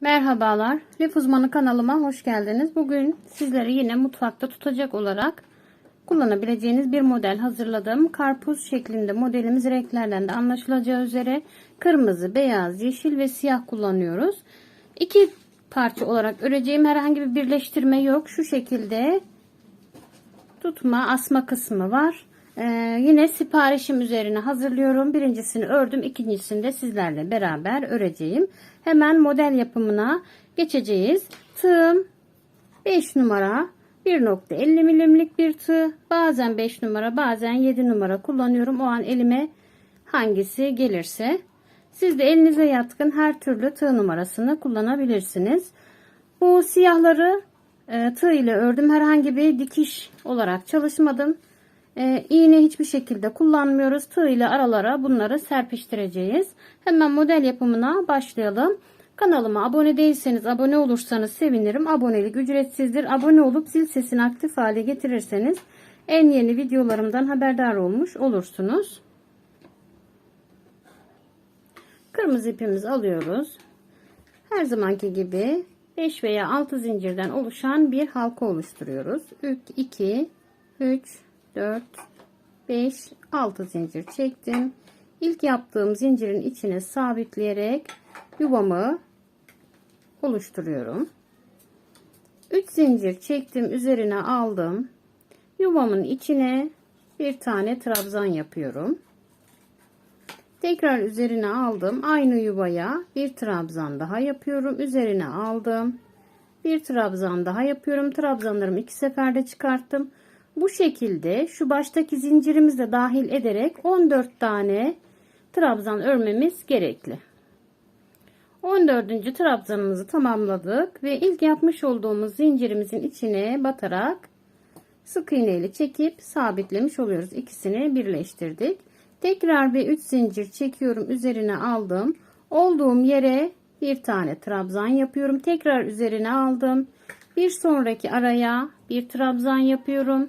Merhabalar, Lif Uzmanı kanalıma hoş geldiniz. Bugün sizlere yine mutfakta tutacak olarak kullanabileceğiniz bir model hazırladım. Karpuz şeklinde modelimiz renklerden de anlaşılacağı üzere kırmızı, beyaz, yeşil ve siyah kullanıyoruz. İki parça olarak öreceğim herhangi bir birleştirme yok. Şu şekilde tutma, asma kısmı var. Ee, yine siparişim üzerine hazırlıyorum. Birincisini ördüm. ikincisini de sizlerle beraber öreceğim. Hemen model yapımına geçeceğiz. Tığım 5 numara 1.50 milimlik bir tığ. Bazen 5 numara bazen 7 numara kullanıyorum. O an elime hangisi gelirse. Siz de elinize yatkın her türlü tığ numarasını kullanabilirsiniz. Bu siyahları e, tığ ile ördüm. Herhangi bir dikiş olarak çalışmadım. E, iğne hiçbir şekilde kullanmıyoruz. Tığ ile aralara bunları serpiştireceğiz. Hemen model yapımına başlayalım. Kanalıma abone değilseniz abone olursanız sevinirim. Abonelik ücretsizdir. Abone olup zil sesini aktif hale getirirseniz en yeni videolarımdan haberdar olmuş olursunuz. Kırmızı ipimizi alıyoruz. Her zamanki gibi 5 veya 6 zincirden oluşan bir halka oluşturuyoruz. 3, 2, 3, 4, 5, 6 zincir çektim. İlk yaptığım zincirin içine sabitleyerek yuvamı oluşturuyorum. 3 zincir çektim üzerine aldım. Yuvamın içine bir tane trabzan yapıyorum. Tekrar üzerine aldım. Aynı yuvaya bir trabzan daha yapıyorum. Üzerine aldım. Bir trabzan daha yapıyorum. Trabzanlarımı iki seferde çıkarttım. Bu şekilde şu baştaki zincirimizi de dahil ederek 14 tane trabzan örmemiz gerekli. 14. trabzanımızı tamamladık ve ilk yapmış olduğumuz zincirimizin içine batarak sık iğne ile çekip sabitlemiş oluyoruz. İkisini birleştirdik. Tekrar bir 3 zincir çekiyorum. Üzerine aldım. Olduğum yere bir tane trabzan yapıyorum. Tekrar üzerine aldım. Bir sonraki araya bir trabzan yapıyorum.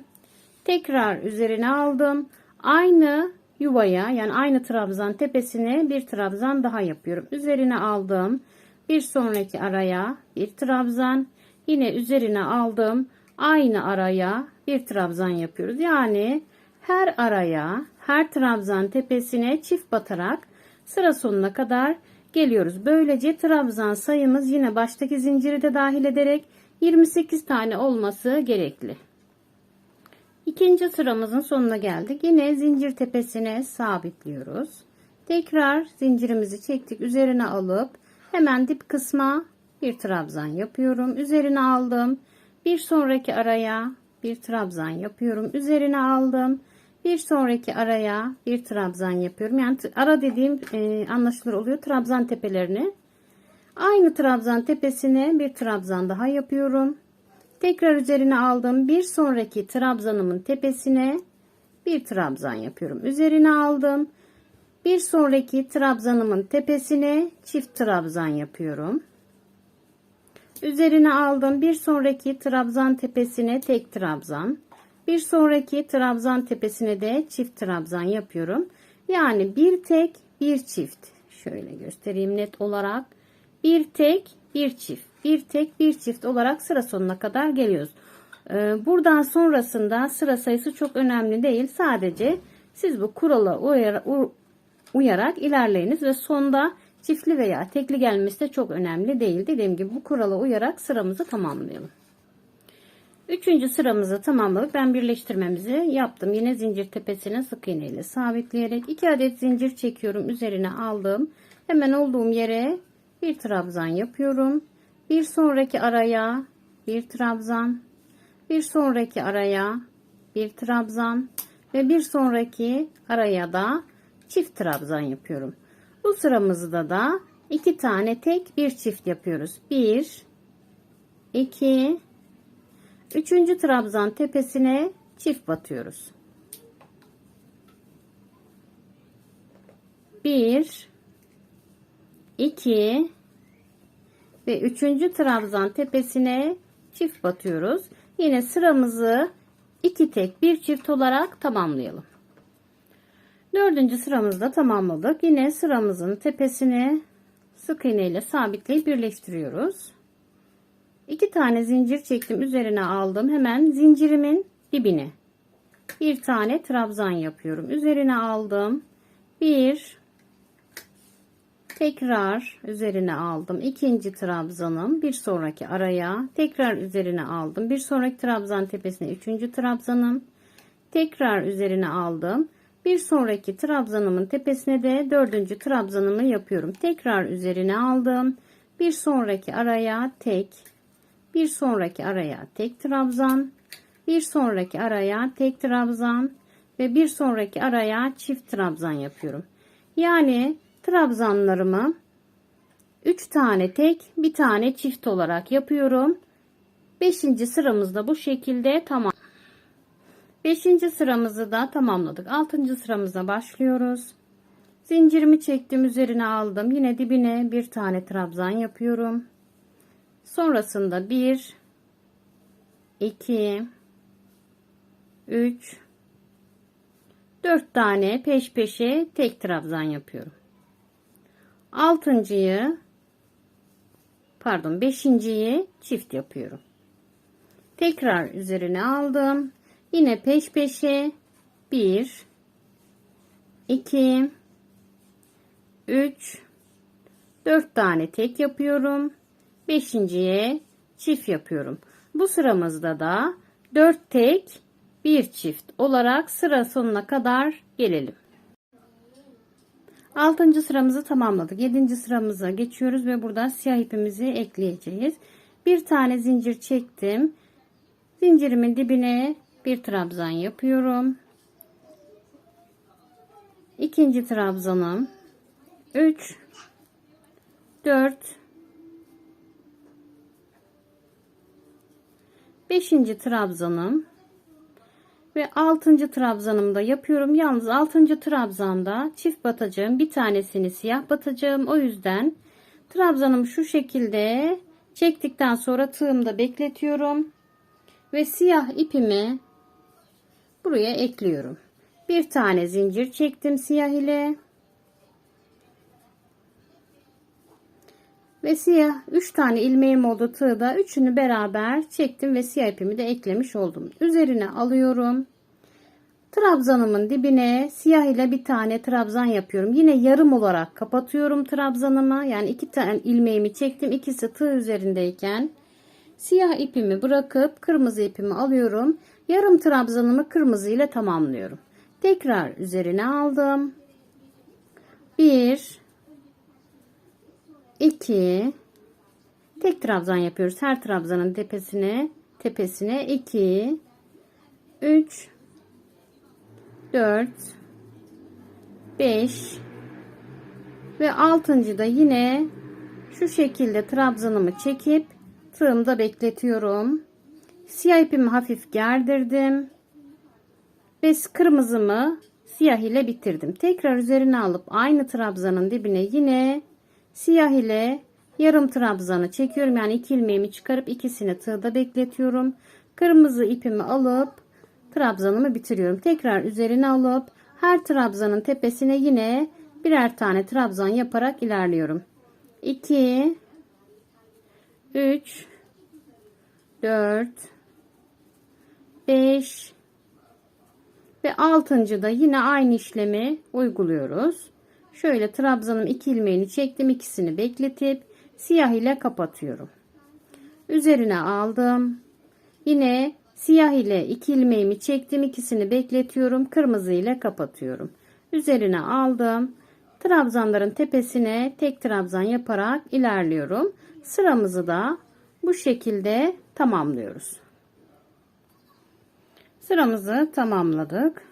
Tekrar üzerine aldım. Aynı yuvaya yani aynı trabzan tepesine bir trabzan daha yapıyorum. Üzerine aldım. Bir sonraki araya bir trabzan. Yine üzerine aldım. Aynı araya bir trabzan yapıyoruz. Yani her araya her trabzan tepesine çift batarak sıra sonuna kadar geliyoruz. Böylece trabzan sayımız yine baştaki zinciri de dahil ederek 28 tane olması gerekli. İkinci sıramızın sonuna geldik. Yine zincir tepesine sabitliyoruz. Tekrar zincirimizi çektik. Üzerine alıp hemen dip kısma bir trabzan yapıyorum. Üzerine aldım. Bir sonraki araya bir trabzan yapıyorum. Üzerine aldım. Bir sonraki araya bir trabzan yapıyorum. Yani ara dediğim e, anlaşılır oluyor. Trabzan tepelerini. Aynı trabzan tepesine bir trabzan daha yapıyorum. Tekrar üzerine aldım. Bir sonraki trabzanımın tepesine bir trabzan yapıyorum. Üzerine aldım. Bir sonraki trabzanımın tepesine çift trabzan yapıyorum. Üzerine aldım. Bir sonraki trabzan tepesine tek trabzan. Bir sonraki trabzan tepesine de çift trabzan yapıyorum. Yani bir tek bir çift. Şöyle göstereyim net olarak. Bir tek bir çift. Bir tek bir çift olarak sıra sonuna kadar geliyoruz. Ee, buradan sonrasında sıra sayısı çok önemli değil. Sadece siz bu kurala uyar, uyarak ilerleyiniz ve sonda çiftli veya tekli gelmesi de çok önemli değil. Dediğim gibi bu kurala uyarak sıramızı tamamlayalım. Üçüncü sıramızı tamamladık. Ben birleştirmemizi yaptım. Yine zincir tepesine sık iğne ile sabitleyerek iki adet zincir çekiyorum. Üzerine aldım. Hemen olduğum yere bir trabzan yapıyorum. Bir sonraki araya bir trabzan. Bir sonraki araya bir trabzan. Ve bir sonraki araya da çift trabzan yapıyorum. Bu sıramızda da iki tane tek bir çift yapıyoruz. Bir, iki, Üçüncü trabzan tepesine çift batıyoruz. Bir, iki ve üçüncü trabzan tepesine çift batıyoruz. Yine sıramızı iki tek bir çift olarak tamamlayalım. Dördüncü sıramızda tamamladık. Yine sıramızın tepesine sık iğne ile sabitleyip birleştiriyoruz. İki tane zincir çektim üzerine aldım hemen zincirimin dibine bir tane trabzan yapıyorum üzerine aldım bir tekrar üzerine aldım. İkinci trabzanım bir sonraki araya tekrar üzerine aldım. Bir sonraki trabzan tepesine üçüncü trabzanım. Tekrar üzerine aldım. Bir sonraki trabzanımın tepesine de dördüncü trabzanımı yapıyorum. Tekrar üzerine aldım. Bir sonraki araya tek bir sonraki araya tek trabzan bir sonraki araya tek trabzan ve bir sonraki araya çift trabzan yapıyorum. Yani trabzanlarımı 3 tane tek bir tane çift olarak yapıyorum 5. sıramızda bu şekilde tamam 5. sıramızı da tamamladık 6. sıramıza başlıyoruz zincirimi çektim üzerine aldım yine dibine bir tane trabzan yapıyorum sonrasında 1 2 3 4 tane peş peşe tek trabzan yapıyorum altıncıyı pardon beşinciyi çift yapıyorum. Tekrar üzerine aldım. Yine peş peşe 1 2 3 4 tane tek yapıyorum. Beşinciye çift yapıyorum. Bu sıramızda da 4 tek bir çift olarak sıra sonuna kadar gelelim. 6. sıramızı tamamladık. 7. sıramıza geçiyoruz ve burada siyah ipimizi ekleyeceğiz. Bir tane zincir çektim. Zincirimin dibine bir trabzan yapıyorum. İkinci trabzanım 3 4 5. trabzanım ve 6. trabzanımda yapıyorum. Yalnız 6. trabzanda çift batacağım. Bir tanesini siyah batacağım. O yüzden trabzanımı şu şekilde çektikten sonra tığımda bekletiyorum. Ve siyah ipimi buraya ekliyorum. Bir tane zincir çektim siyah ile. Ve siyah 3 tane ilmeğim oldu tığda. Üçünü beraber çektim ve siyah ipimi de eklemiş oldum. Üzerine alıyorum. Trabzanımın dibine siyah ile bir tane trabzan yapıyorum. Yine yarım olarak kapatıyorum trabzanımı. Yani iki tane ilmeğimi çektim. İkisi tığ üzerindeyken siyah ipimi bırakıp kırmızı ipimi alıyorum. Yarım trabzanımı kırmızı ile tamamlıyorum. Tekrar üzerine aldım. 1 2 tek trabzan yapıyoruz. Her trabzanın tepesine tepesine 2 3 4 5 ve 6. da yine şu şekilde trabzanımı çekip tığımda bekletiyorum. Siyah ipimi hafif gerdirdim. Ve kırmızımı siyah ile bitirdim. Tekrar üzerine alıp aynı trabzanın dibine yine Siyah ile yarım trabzanı çekiyorum. Yani iki ilmeğimi çıkarıp ikisini tığda bekletiyorum. Kırmızı ipimi alıp trabzanımı bitiriyorum. Tekrar üzerine alıp her trabzanın tepesine yine birer tane trabzan yaparak ilerliyorum. 2 3 4 5 ve 6. da yine aynı işlemi uyguluyoruz. Şöyle trabzanım iki ilmeğini çektim. ikisini bekletip siyah ile kapatıyorum. Üzerine aldım. Yine siyah ile iki ilmeğimi çektim. ikisini bekletiyorum. Kırmızı ile kapatıyorum. Üzerine aldım. Trabzanların tepesine tek trabzan yaparak ilerliyorum. Sıramızı da bu şekilde tamamlıyoruz. Sıramızı tamamladık.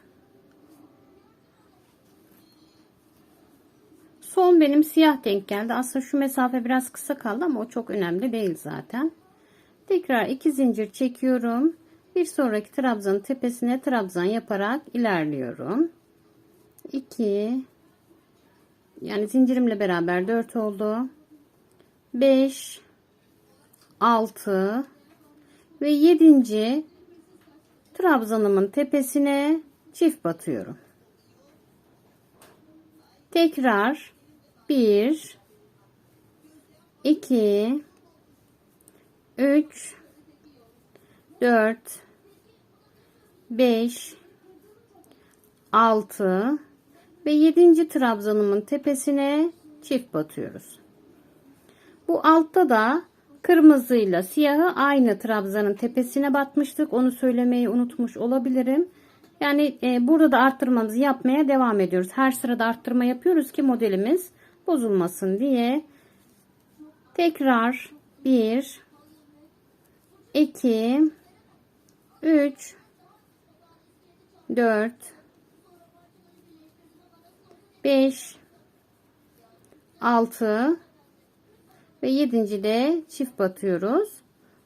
Son benim siyah denk geldi. Aslında şu mesafe biraz kısa kaldı ama o çok önemli değil zaten. Tekrar iki zincir çekiyorum. Bir sonraki trabzanın tepesine trabzan yaparak ilerliyorum. 2 yani zincirimle beraber 4 oldu. 5 6 ve 7. trabzanımın tepesine çift batıyorum. Tekrar 1 2 3 4 5 6 ve 7. trabzanımın tepesine çift batıyoruz. Bu altta da kırmızıyla siyahı aynı trabzanın tepesine batmıştık. Onu söylemeyi unutmuş olabilirim. Yani e, burada da arttırmamızı yapmaya devam ediyoruz. Her sırada arttırma yapıyoruz ki modelimiz bozulmasın diye. Tekrar 1 2 3 4 5 6 ve 7. de çift batıyoruz.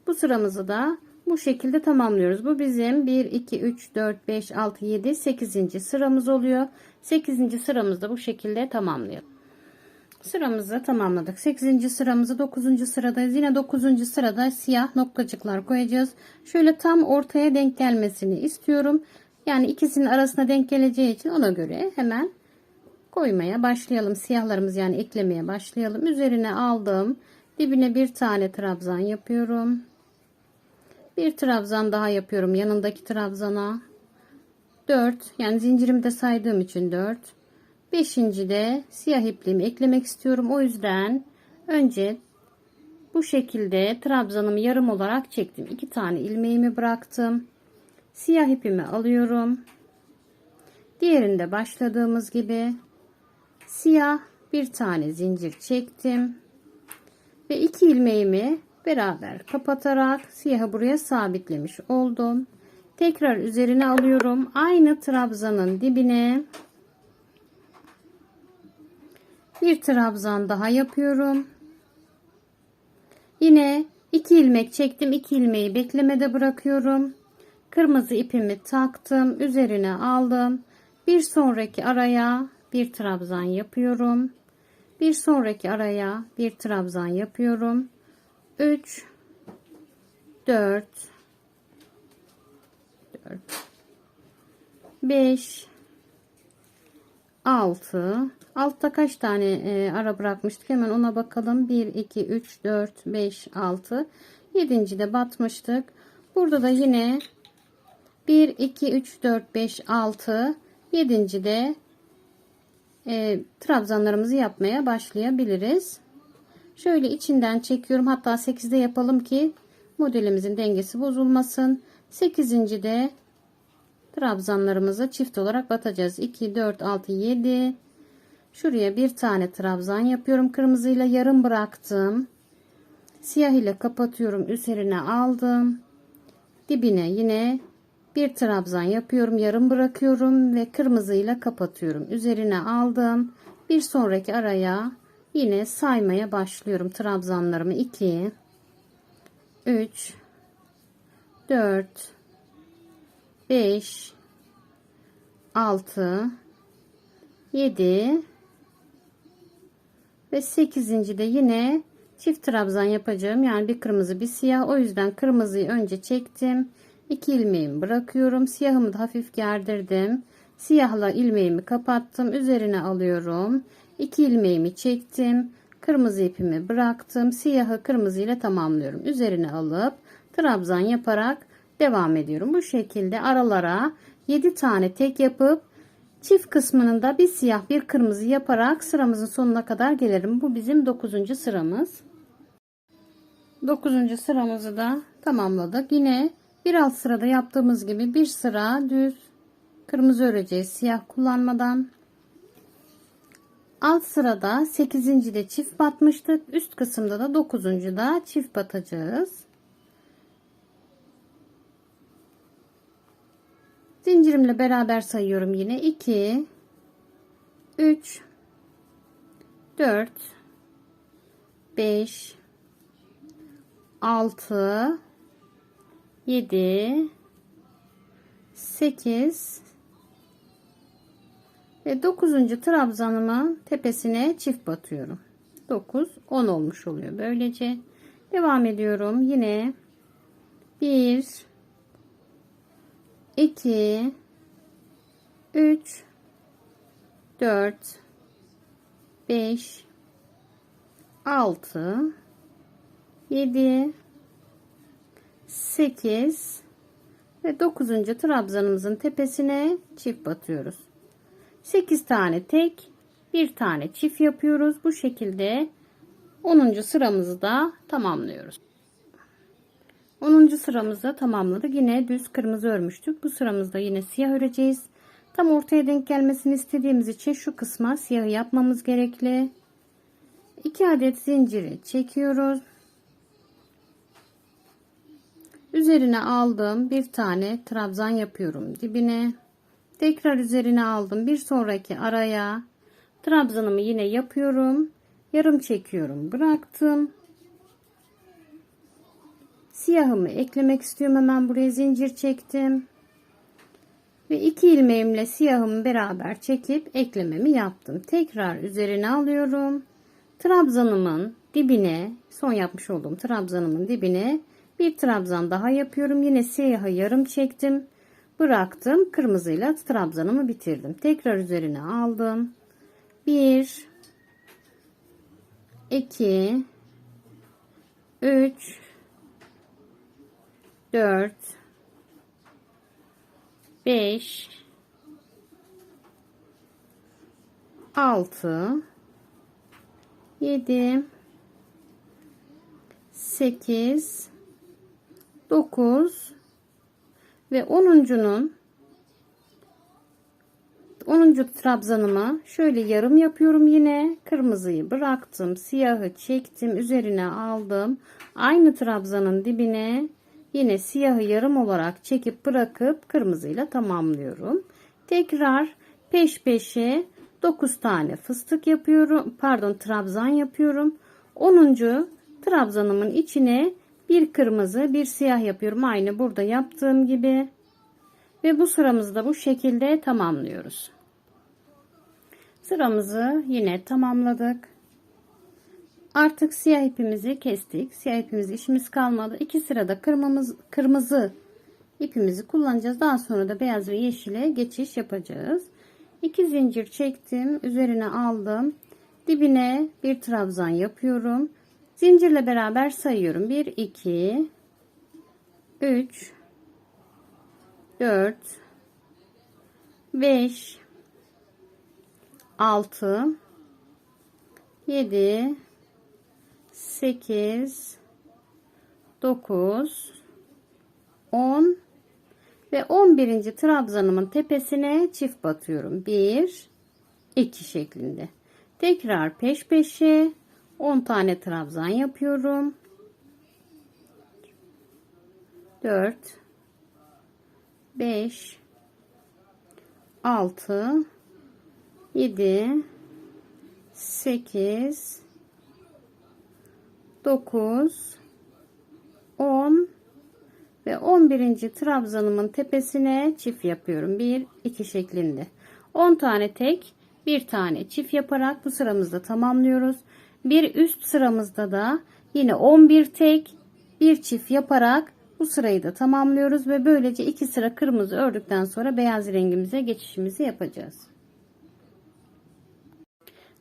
Bu sıramızı da bu şekilde tamamlıyoruz. Bu bizim 1 2 3 4 5 6 7 8. sıramız oluyor. 8. sıramızda bu şekilde tamamlayalım. Sıramızı tamamladık. 8. sıramızı 9. sıradayız. Yine 9. sırada siyah noktacıklar koyacağız. Şöyle tam ortaya denk gelmesini istiyorum. Yani ikisinin arasına denk geleceği için ona göre hemen koymaya başlayalım. Siyahlarımız yani eklemeye başlayalım. Üzerine aldım. Dibine bir tane trabzan yapıyorum. Bir trabzan daha yapıyorum yanındaki trabzana. 4 yani zincirimi saydığım için 4. Beşinci de siyah ipliğimi eklemek istiyorum. O yüzden önce bu şekilde trabzanımı yarım olarak çektim. İki tane ilmeğimi bıraktım. Siyah ipimi alıyorum. Diğerinde başladığımız gibi siyah bir tane zincir çektim. Ve iki ilmeğimi beraber kapatarak siyahı buraya sabitlemiş oldum. Tekrar üzerine alıyorum. Aynı trabzanın dibine bir trabzan daha yapıyorum. Yine iki ilmek çektim. iki ilmeği beklemede bırakıyorum. Kırmızı ipimi taktım. Üzerine aldım. Bir sonraki araya bir trabzan yapıyorum. Bir sonraki araya bir trabzan yapıyorum. 3 4 4 5 6 Altta kaç tane e, ara bırakmıştık? Hemen ona bakalım. 1, 2, 3, 4, 5, 6. 7. de batmıştık. Burada da yine 1, 2, 3, 4, 5, 6. 7. de e, trabzanlarımızı yapmaya başlayabiliriz. Şöyle içinden çekiyorum. Hatta 8'de yapalım ki modelimizin dengesi bozulmasın. 8. de trabzanlarımızı çift olarak batacağız. 2, 4, 6, 7. Şuraya bir tane trabzan yapıyorum. Kırmızıyla yarım bıraktım. Siyah ile kapatıyorum. Üzerine aldım. Dibine yine bir trabzan yapıyorum. Yarım bırakıyorum ve kırmızıyla kapatıyorum. Üzerine aldım. Bir sonraki araya yine saymaya başlıyorum. Trabzanlarımı 2 3 4 5 6 7 ve 8. de yine çift trabzan yapacağım. Yani bir kırmızı bir siyah. O yüzden kırmızıyı önce çektim. 2 ilmeğimi bırakıyorum. Siyahımı da hafif gerdirdim. Siyahla ilmeğimi kapattım. Üzerine alıyorum. 2 ilmeğimi çektim. Kırmızı ipimi bıraktım. Siyahı kırmızı ile tamamlıyorum. Üzerine alıp trabzan yaparak devam ediyorum. Bu şekilde aralara 7 tane tek yapıp Çift kısmının da bir siyah bir kırmızı yaparak sıramızın sonuna kadar gelirim. Bu bizim 9. sıramız. 9. sıramızı da tamamladık. Yine bir alt sırada yaptığımız gibi bir sıra düz kırmızı öreceğiz siyah kullanmadan. Alt sırada 8. de çift batmıştık. Üst kısımda da 9. da çift batacağız. Zincirimle beraber sayıyorum yine. 2 3 4 5 6 7 8 ve 9. trabzanımın tepesine çift batıyorum. 9 10 olmuş oluyor böylece. Devam ediyorum. Yine 1 2 3 4 5 6 7 8 ve 9. trabzanımızın tepesine çift batıyoruz. 8 tane tek, bir tane çift yapıyoruz. Bu şekilde 10. sıramızı da tamamlıyoruz. 10. sıramızda tamamladık. Yine düz kırmızı örmüştük. Bu sıramızda yine siyah öreceğiz. Tam ortaya denk gelmesini istediğimiz için şu kısma siyahı yapmamız gerekli. 2 adet zinciri çekiyoruz. Üzerine aldım bir tane trabzan yapıyorum dibine. Tekrar üzerine aldım bir sonraki araya trabzanımı yine yapıyorum. Yarım çekiyorum bıraktım. Siyahımı eklemek istiyorum hemen buraya zincir çektim. Ve iki ilmeğimle siyahımı beraber çekip eklememi yaptım. Tekrar üzerine alıyorum. Trabzanımın dibine son yapmış olduğum trabzanımın dibine bir trabzan daha yapıyorum. Yine siyahı yarım çektim. Bıraktım. Kırmızıyla trabzanımı bitirdim. Tekrar üzerine aldım. 1 2 3 4 5 6 7 8 9 ve 10'uncunun 10. trabzanımı şöyle yarım yapıyorum yine. Kırmızıyı bıraktım siyahı çektim üzerine aldım. Aynı trabzanın dibine yine siyahı yarım olarak çekip bırakıp kırmızıyla tamamlıyorum. Tekrar peş peşe 9 tane fıstık yapıyorum. Pardon trabzan yapıyorum. 10. trabzanımın içine bir kırmızı bir siyah yapıyorum. Aynı burada yaptığım gibi. Ve bu sıramızı da bu şekilde tamamlıyoruz. Sıramızı yine tamamladık artık siyah ipimizi kestik. Siyah ipimizi işimiz kalmadı. İki sırada kırmamız, kırmızı ipimizi kullanacağız. Daha sonra da beyaz ve yeşile geçiş yapacağız. 2 zincir çektim. Üzerine aldım. Dibine bir trabzan yapıyorum. Zincirle beraber sayıyorum. 1, 2, 3, 4, 5, 6, 7, 8, 9, 10 ve 11. trabzanımın tepesine çift batıyorum. 1, 2 şeklinde. Tekrar peş peşe 10 tane trabzan yapıyorum. 4 5 6 7 8 9 10 ve 11. trabzanımın tepesine çift yapıyorum. 1 2 şeklinde. 10 tane tek, bir tane çift yaparak bu sıramızda tamamlıyoruz. Bir üst sıramızda da yine 11 tek bir çift yaparak bu sırayı da tamamlıyoruz ve böylece iki sıra kırmızı ördükten sonra beyaz rengimize geçişimizi yapacağız.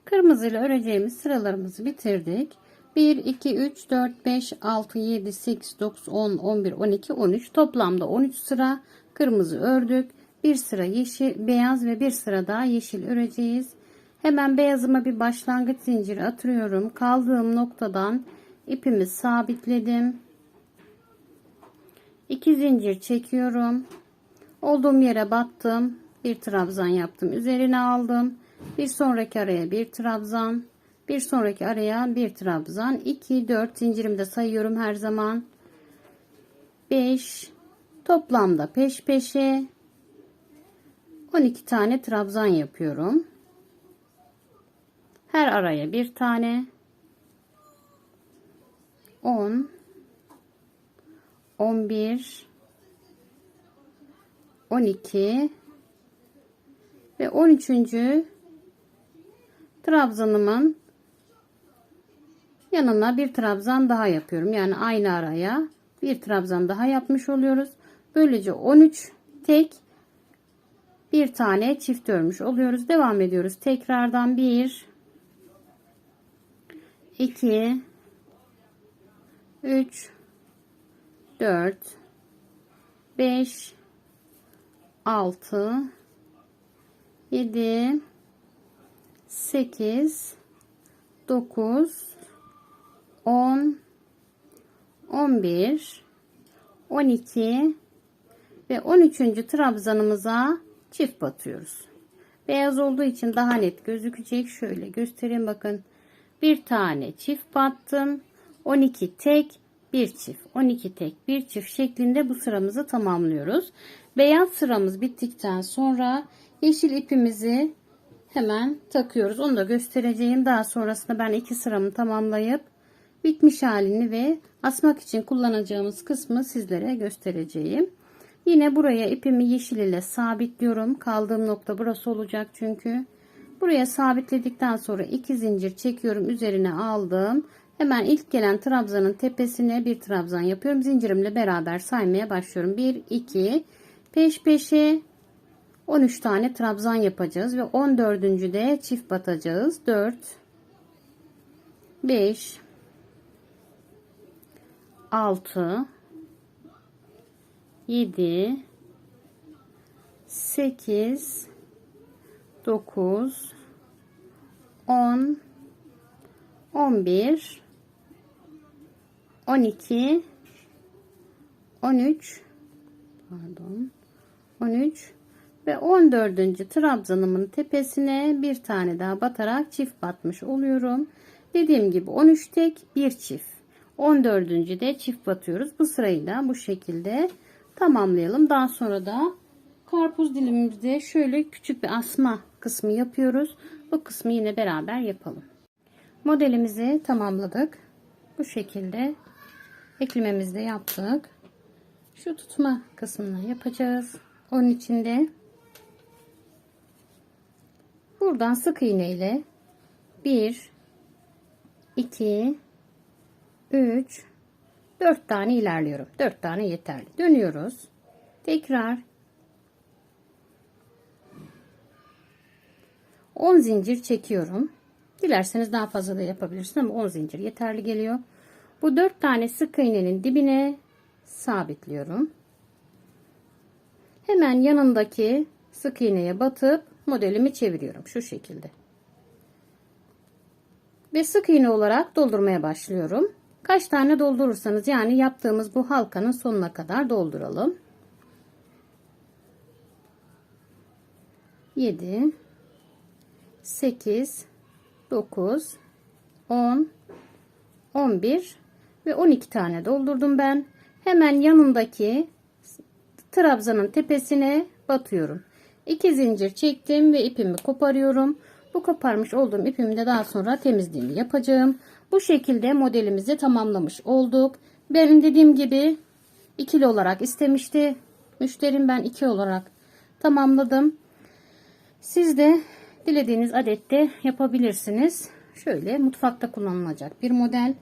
Kırmızı ile öreceğimiz sıralarımızı bitirdik. 1, 2, 3, 4, 5, 6, 7, 8, 9, 10, 11, 12, 13 toplamda 13 sıra kırmızı ördük. Bir sıra yeşil, beyaz ve bir sıra daha yeşil öreceğiz. Hemen beyazıma bir başlangıç zinciri atıyorum. Kaldığım noktadan ipimi sabitledim. 2 zincir çekiyorum. Olduğum yere battım. Bir trabzan yaptım. Üzerine aldım. Bir sonraki araya bir trabzan. Bir sonraki araya bir trabzan. 2 4 zincirimde sayıyorum her zaman. 5 toplamda peş peşe 12 tane trabzan yapıyorum. Her araya bir tane. 10 11 12 ve 13. trabzanımın yanına bir trabzan daha yapıyorum. Yani aynı araya bir trabzan daha yapmış oluyoruz. Böylece 13 tek bir tane çift örmüş oluyoruz. Devam ediyoruz. Tekrardan 1 2 3 4 5 6 7 8 9 10 11 12 ve 13. trabzanımıza çift batıyoruz. Beyaz olduğu için daha net gözükecek. Şöyle göstereyim bakın. Bir tane çift battım. 12 tek bir çift. 12 tek bir çift şeklinde bu sıramızı tamamlıyoruz. Beyaz sıramız bittikten sonra yeşil ipimizi hemen takıyoruz. Onu da göstereceğim. Daha sonrasında ben iki sıramı tamamlayıp bitmiş halini ve asmak için kullanacağımız kısmı sizlere göstereceğim. Yine buraya ipimi yeşil ile sabitliyorum. Kaldığım nokta burası olacak çünkü. Buraya sabitledikten sonra iki zincir çekiyorum. Üzerine aldım. Hemen ilk gelen trabzanın tepesine bir trabzan yapıyorum. Zincirimle beraber saymaya başlıyorum. 1, 2, peş peşe 13 tane trabzan yapacağız ve 14. de çift batacağız. 4, 5, 6, 7 8 9 10 11 12 13 pardon 13 ve 14. trabzanımın tepesine bir tane daha batarak çift batmış oluyorum. Dediğim gibi 13 tek bir çift. 14. de çift batıyoruz. Bu sırayı da bu şekilde tamamlayalım. Daha sonra da karpuz dilimimizde şöyle küçük bir asma kısmı yapıyoruz. Bu kısmı yine beraber yapalım. Modelimizi tamamladık. Bu şekilde eklememizi de yaptık. Şu tutma kısmını yapacağız. Onun içinde buradan sık iğne ile 1 2 3 4 tane ilerliyorum. 4 tane yeterli. Dönüyoruz. Tekrar 10 zincir çekiyorum. Dilerseniz daha fazla da yapabilirsiniz ama 10 zincir yeterli geliyor. Bu 4 tane sık iğnenin dibine sabitliyorum. Hemen yanındaki sık iğneye batıp modelimi çeviriyorum şu şekilde. Ve sık iğne olarak doldurmaya başlıyorum. Kaç tane doldurursanız yani yaptığımız bu halkanın sonuna kadar dolduralım. 7 8 9 10 11 ve 12 tane doldurdum ben. Hemen yanındaki trabzanın tepesine batıyorum. 2 zincir çektim ve ipimi koparıyorum. Bu koparmış olduğum ipimi de daha sonra temizliğini yapacağım. Bu şekilde modelimizi tamamlamış olduk. Ben dediğim gibi ikili olarak istemişti. Müşterim ben iki olarak tamamladım. Siz de dilediğiniz adette yapabilirsiniz. Şöyle mutfakta kullanılacak bir model.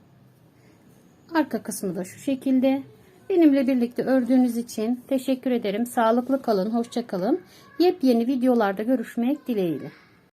Arka kısmı da şu şekilde. Benimle birlikte ördüğünüz için teşekkür ederim. Sağlıklı kalın, hoşça kalın. Yepyeni videolarda görüşmek dileğiyle.